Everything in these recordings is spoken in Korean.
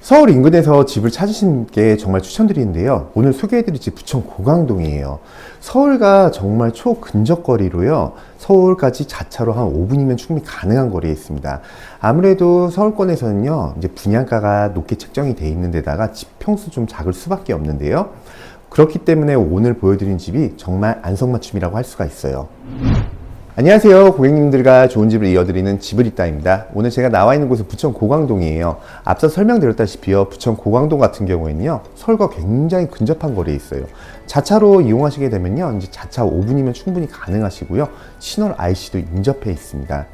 서울 인근에서 집을 찾으시는 게 정말 추천드리는데요. 오늘 소개해드릴 집 부천 고강동이에요. 서울과 정말 초근접거리로요. 서울까지 자차로 한 5분이면 충분히 가능한 거리에 있습니다. 아무래도 서울권에서는요, 이제 분양가가 높게 책정이 돼 있는 데다가 집 평수 좀 작을 수밖에 없는데요. 그렇기 때문에 오늘 보여드린 집이 정말 안성맞춤이라고 할 수가 있어요. 안녕하세요. 고객님들과 좋은 집을 이어드리는 집을 있다입니다. 오늘 제가 나와 있는 곳은 부천 고강동이에요. 앞서 설명드렸다시피요. 부천 고강동 같은 경우에는요. 서울과 굉장히 근접한 거리에 있어요. 자차로 이용하시게 되면요. 이제 자차 5분이면 충분히 가능하시고요. 신월 IC도 인접해 있습니다.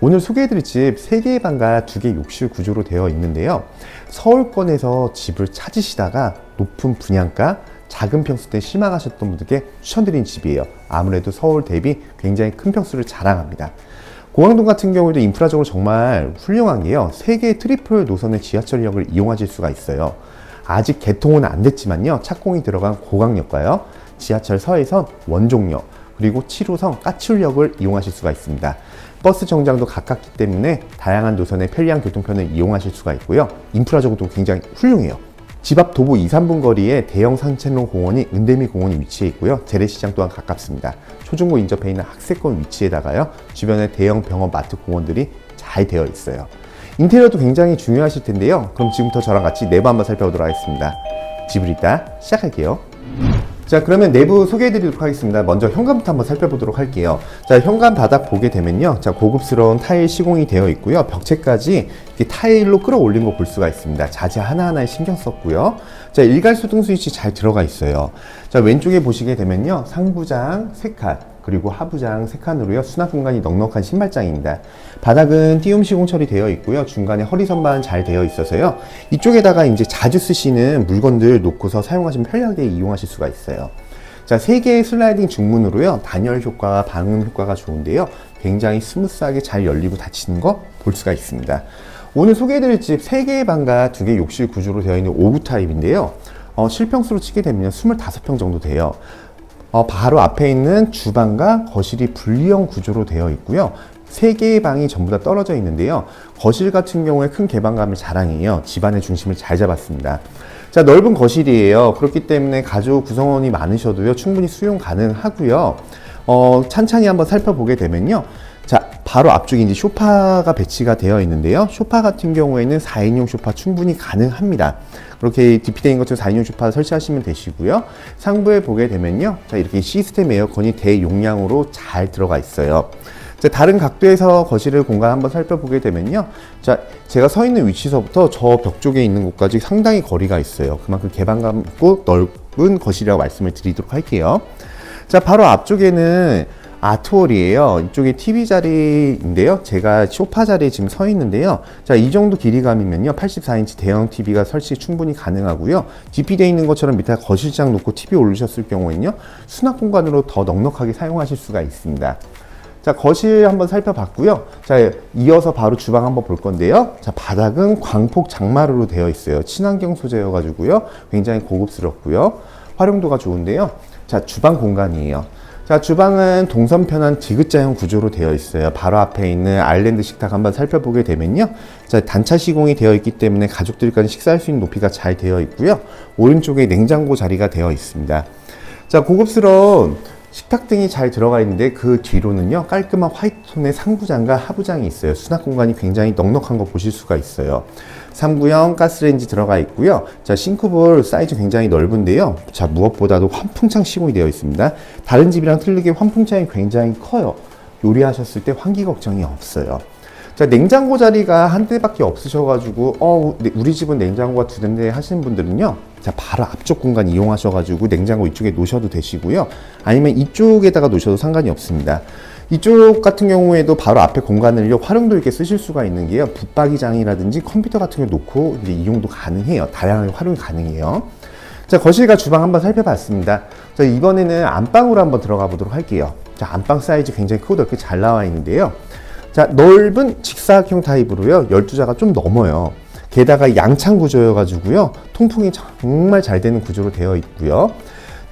오늘 소개해드릴 집 3개의 방과 2개 욕실 구조로 되어 있는데요. 서울권에서 집을 찾으시다가 높은 분양가, 작은 평수 때 실망하셨던 분들께 추천드린 집이에요. 아무래도 서울 대비 굉장히 큰 평수를 자랑합니다. 고강동 같은 경우에도 인프라적으로 정말 훌륭한 게요. 세 개의 트리플 노선의 지하철역을 이용하실 수가 있어요. 아직 개통은 안 됐지만요. 착공이 들어간 고강역과요. 지하철 서해선 원종역 그리고 7호선 까치울역을 이용하실 수가 있습니다. 버스 정장도 가깝기 때문에 다양한 노선의 편리한 교통편을 이용하실 수가 있고요. 인프라적으로도 굉장히 훌륭해요. 집 앞 도보 2, 3분 거리에 대형 산책로 공원이 은대미 공원이 위치해 있고요. 재래시장 또한 가깝습니다. 초중고 인접해 있는 학세권 위치에다가요. 주변에 대형 병원, 마트, 공원들이 잘 되어 있어요. 인테리어도 굉장히 중요하실 텐데요. 그럼 지금부터 저랑 같이 내부 한번 살펴보도록 하겠습니다. 집을 이따 시작할게요. 자 그러면 내부 소개해 드리도록 하겠습니다. 먼저 현관부터 한번 살펴보도록 할게요. 자 현관 바닥 보게 되면요. 자 고급스러운 타일 시공이 되어 있고요. 벽체까지 타일로 끌어올린 거 볼 수가 있습니다. 자재 하나하나에 신경 썼고요. 자 일괄 수 등 스위치 잘 들어가 있어요. 자 왼쪽에 보시게 되면요. 상부장 세칸 그리고 하부장 세 칸으로요 수납 공간이 넉넉한 신발장입니다. 바닥은 띄움 시공 처리되어 있고요. 중간에 허리 선반 잘 되어 있어서요. 이쪽에다가 이제 자주 쓰시는 물건들 놓고서 사용하시면 편리하게 이용하실 수가 있어요. 자, 세 개의 슬라이딩 중문으로요. 단열 효과와 방음 효과가 좋은데요. 굉장히 스무스하게 잘 열리고 닫히는 거 볼 수가 있습니다. 오늘 소개해드릴 집 3개의 방과 2개 욕실 구조로 되어 있는 5구 타입인데요. 어, 실평수로 치게 되면 25평 정도 돼요. 어, 바로 앞에 있는 주방과 거실이 분리형 구조로 되어 있고요. 세 개의 방이 전부 다 떨어져 있는데요. 거실 같은 경우에 큰 개방감을 자랑해요. 집안의 중심을 잘 잡았습니다. 자, 넓은 거실이에요. 그렇기 때문에 가족 구성원이 많으셔도요, 충분히 수용 가능하고요. 어, 찬찬히 한번 살펴보게 되면요. 자, 바로 앞쪽에 이제 쇼파가 배치가 되어 있는데요. 쇼파 같은 경우에는 4인용 쇼파 충분히 가능합니다. 그렇게 디피되는 것처럼 4인용 쇼파 설치하시면 되시고요. 상부에 보게 되면요. 자, 이렇게 시스템 에어컨이 대용량으로 잘 들어가 있어요. 자, 다른 각도에서 거실을 공간 한번 살펴보게 되면요. 자, 제가 서 있는 위치서부터 저 벽 쪽에 있는 곳까지 상당히 거리가 있어요. 그만큼 개방감 있고 넓은 거실이라고 말씀을 드리도록 할게요. 자, 바로 앞쪽에는 아트월이에요. 이쪽에 TV 자리인데요. 제가 소파 자리에 지금 서 있는데요. 자, 이 정도 길이감이면요. 84인치 대형 TV가 설치 충분히 가능하고요. DP되어 있는 것처럼 밑에 거실장 놓고 TV 올리셨을 경우에는요. 수납 공간으로 더 넉넉하게 사용하실 수가 있습니다. 자, 거실 한번 살펴봤고요. 자, 이어서 바로 주방 한번 볼 건데요. 자, 바닥은 광폭 장마루로 되어 있어요. 친환경 소재여 가지고요. 굉장히 고급스럽고요. 활용도가 좋은데요. 자, 주방 공간이에요. 자, 주방은 동선 편한 디귿자형 구조로 되어 있어요. 바로 앞에 있는 아일랜드 식탁 한번 살펴보게 되면요. 자, 단차 시공이 되어 있기 때문에 가족들까지 식사할 수 있는 높이가 잘 되어 있고요. 오른쪽에 냉장고 자리가 되어 있습니다. 자, 고급스러운 식탁 등이 잘 들어가 있는데 그 뒤로는요 깔끔한 화이트 톤의 상부장과 하부장이 있어요. 수납 공간이 굉장히 넉넉한 거 보실 수가 있어요. 3구형 가스레인지 들어가 있고요. 자 싱크볼 사이즈 굉장히 넓은데요. 자 무엇보다도 환풍창 시공이 되어 있습니다. 다른 집이랑 틀리게 환풍창이 굉장히 커요. 요리하셨을 때 환기 걱정이 없어요. 자, 냉장고 자리가 한 대밖에 없으셔가지고, 어, 네, 우리 집은 냉장고가 두 대인데 하시는 분들은요, 자, 바로 앞쪽 공간 이용하셔가지고 냉장고 이쪽에 놓으셔도 되시고요. 아니면 이쪽에다가 놓으셔도 상관이 없습니다. 이쪽 같은 경우에도 바로 앞에 공간을요, 활용도 있게 쓰실 수가 있는 게요, 붙박이장이라든지 컴퓨터 같은 거 놓고 이제 이용도 가능해요. 다양하게 활용이 가능해요. 자, 거실과 주방 한번 살펴봤습니다. 자, 이번에는 안방으로 한번 들어가 보도록 할게요. 자, 안방 사이즈 굉장히 크고 넓게 잘 나와 있는데요. 자, 넓은 직사각형 타입으로요. 12자가 좀 넘어요. 게다가 양창 구조여가지고요. 통풍이 정말 잘 되는 구조로 되어 있고요.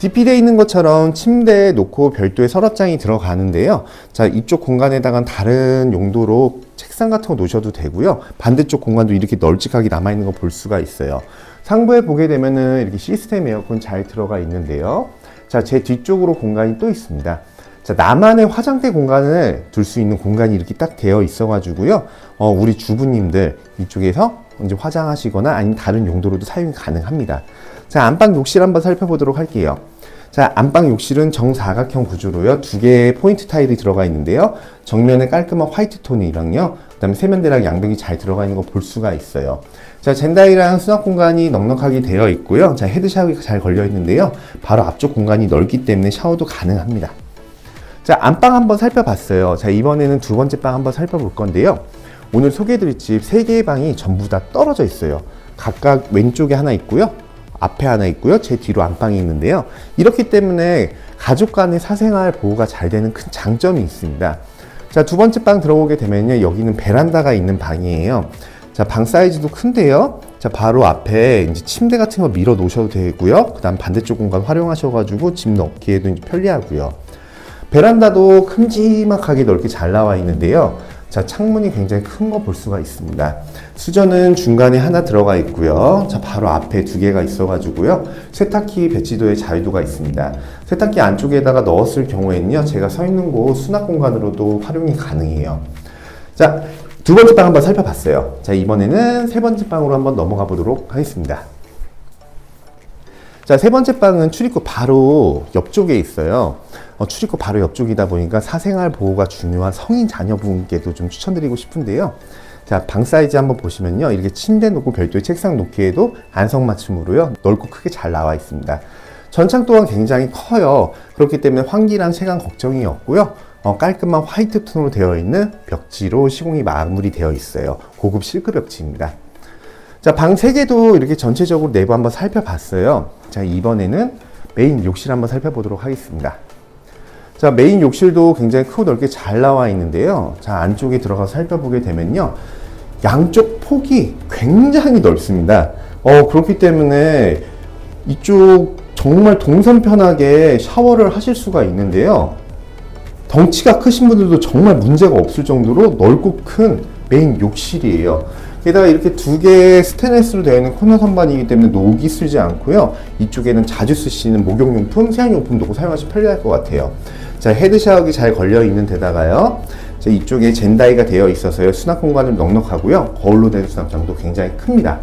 DP되어 있는 것처럼 침대에 놓고 별도의 서랍장이 들어가는데요. 자, 이쪽 공간에다가 다른 용도로 책상 같은 거 놓으셔도 되고요. 반대쪽 공간도 이렇게 널찍하게 남아있는 거 볼 수가 있어요. 상부에 보게 되면은 이렇게 시스템 에어컨 잘 들어가 있는데요. 자, 제 뒤쪽으로 공간이 또 있습니다. 자, 나만의 화장대 공간을 둘 수 있는 공간이 이렇게 딱 되어 있어가지고요. 어, 우리 주부님들 이쪽에서 이제 화장하시거나 아니면 다른 용도로도 사용이 가능합니다. 자, 안방 욕실 한번 살펴보도록 할게요. 자, 안방 욕실은 정사각형 구조로요. 두 개의 포인트 타일이 들어가 있는데요. 정면에 깔끔한 화이트 톤이랑요. 그 다음에 세면대랑 양변이 잘 들어가 있는 거 볼 수가 있어요. 자, 젠다이랑 수납 공간이 넉넉하게 되어 있고요. 자, 헤드 샤워기가 잘 걸려 있는데요. 바로 앞쪽 공간이 넓기 때문에 샤워도 가능합니다. 자, 안방 한번 살펴봤어요. 자, 이번에는 두 번째 방 한번 살펴볼 건데요. 오늘 소개해드릴 집세 개의 방이 전부 다 떨어져 있어요. 각각 왼쪽에 하나 있고요. 앞에 하나 있고요. 제 뒤로 안방이 있는데요. 이렇기 때문에 가족 간의 사생활 보호가 잘 되는 큰 장점이 있습니다. 자, 두 번째 방 들어오게 되면요. 여기는 베란다가 있는 방이에요. 자, 방 사이즈도 큰데요. 자, 바로 앞에 이제 침대 같은 거 밀어 놓으셔도 되고요. 그 다음 반대쪽 공간 활용하셔가지고 짐 넣기에도 편리하고요. 베란다도 큼지막하게 넓게 잘 나와 있는데요. 자, 창문이 굉장히 큰 거 볼 수가 있습니다. 수전은 중간에 하나 들어가 있고요. 자, 바로 앞에 두 개가 있어가지고요. 세탁기 배치도에 자유도가 있습니다. 세탁기 안쪽에다가 넣었을 경우에는요, 제가 서 있는 곳 수납 공간으로도 활용이 가능해요. 자, 두 번째 방 한번 살펴봤어요. 자, 이번에는 세 번째 방으로 한번 넘어가 보도록 하겠습니다. 자, 세 번째 방은 출입구 바로 옆쪽에 있어요. 어, 출입구 바로 옆쪽이다 보니까 사생활 보호가 중요한 성인 자녀분께도 좀 추천드리고 싶은데요. 자, 방 사이즈 한번 보시면요. 이렇게 침대 놓고 별도의 책상 놓기에도 안성맞춤으로요. 넓고 크게 잘 나와 있습니다. 전창 또한 굉장히 커요. 그렇기 때문에 환기랑 채광 걱정이 없고요. 어, 깔끔한 화이트 톤으로 되어 있는 벽지로 시공이 마무리되어 있어요. 고급 실크 벽지입니다. 자, 방 3개도 이렇게 전체적으로 내부 한번 살펴봤어요. 자, 이번에는 메인 욕실 한번 살펴보도록 하겠습니다. 자, 메인 욕실도 굉장히 크고 넓게 잘 나와 있는데요. 자, 안쪽에 들어가서 살펴보게 되면요. 양쪽 폭이 굉장히 넓습니다. 어, 그렇기 때문에 이쪽 정말 동선 편하게 샤워를 하실 수가 있는데요. 덩치가 크신 분들도 정말 문제가 없을 정도로 넓고 큰 메인 욕실이에요. 게다가 이렇게 두 개의 스테인레스로 되어 있는 코너 선반이기 때문에 녹이 슬지 않고요. 이쪽에는 자주 쓰시는 목욕용품, 세안용품 놓고 사용하시면 편리할 것 같아요. 자, 헤드 샤워기 잘 걸려 있는 데다가요. 자, 이쪽에 젠다이가 되어 있어서요. 수납 공간은 넉넉하고요. 거울로 된 수납장도 굉장히 큽니다.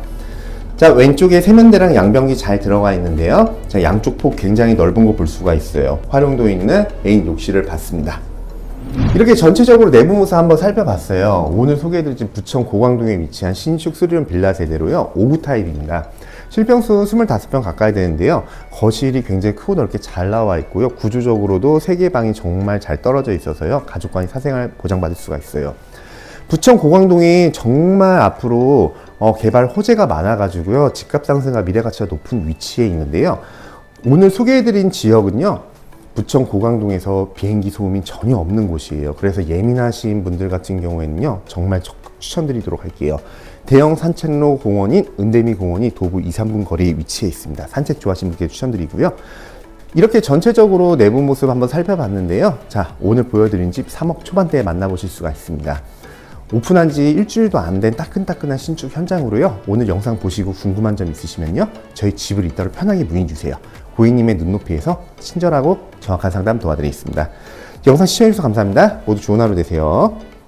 자, 왼쪽에 세면대랑 양변기 잘 들어가 있는데요. 자, 양쪽 폭 굉장히 넓은 거 볼 수가 있어요. 활용도 있는 메인 욕실을 봤습니다. 이렇게 전체적으로 내부 모습 한번 살펴봤어요. 오늘 소개해드릴 집 부천 고강동에 위치한 신축 수리용 빌라 세대로요. 5구 타입입니다. 실평수 25평 가까이 되는데요. 거실이 굉장히 크고 넓게 잘 나와 있고요. 구조적으로도 3개 방이 정말 잘 떨어져 있어서요. 가족 간의 사생활 보장받을 수가 있어요. 부천 고강동이 정말 앞으로 어, 개발 호재가 많아가지고요. 집값 상승과 미래 가치가 높은 위치에 있는데요. 오늘 소개해드린 지역은요. 부천 고강동에서 비행기 소음이 전혀 없는 곳이에요. 그래서 예민하신 분들 같은 경우에는요, 정말 추천드리도록 할게요. 대형 산책로 공원인 은대미 공원이 도보 2, 3분 거리에 위치해 있습니다. 산책 좋아하시는 분께 추천드리고요. 이렇게 전체적으로 내부 모습 한번 살펴봤는데요. 자, 오늘 보여드린 집 3억 초반대에 만나보실 수가 있습니다. 오픈한 지 일주일도 안 된 따끈따끈한 신축 현장으로요. 오늘 영상 보시고 궁금한 점 있으시면요. 저희 집을 이따로 편하게 문의 주세요. 고객님의 눈높이에서 친절하고 정확한 상담 도와드리겠습니다. 영상 시청해주셔서 감사합니다. 모두 좋은 하루 되세요.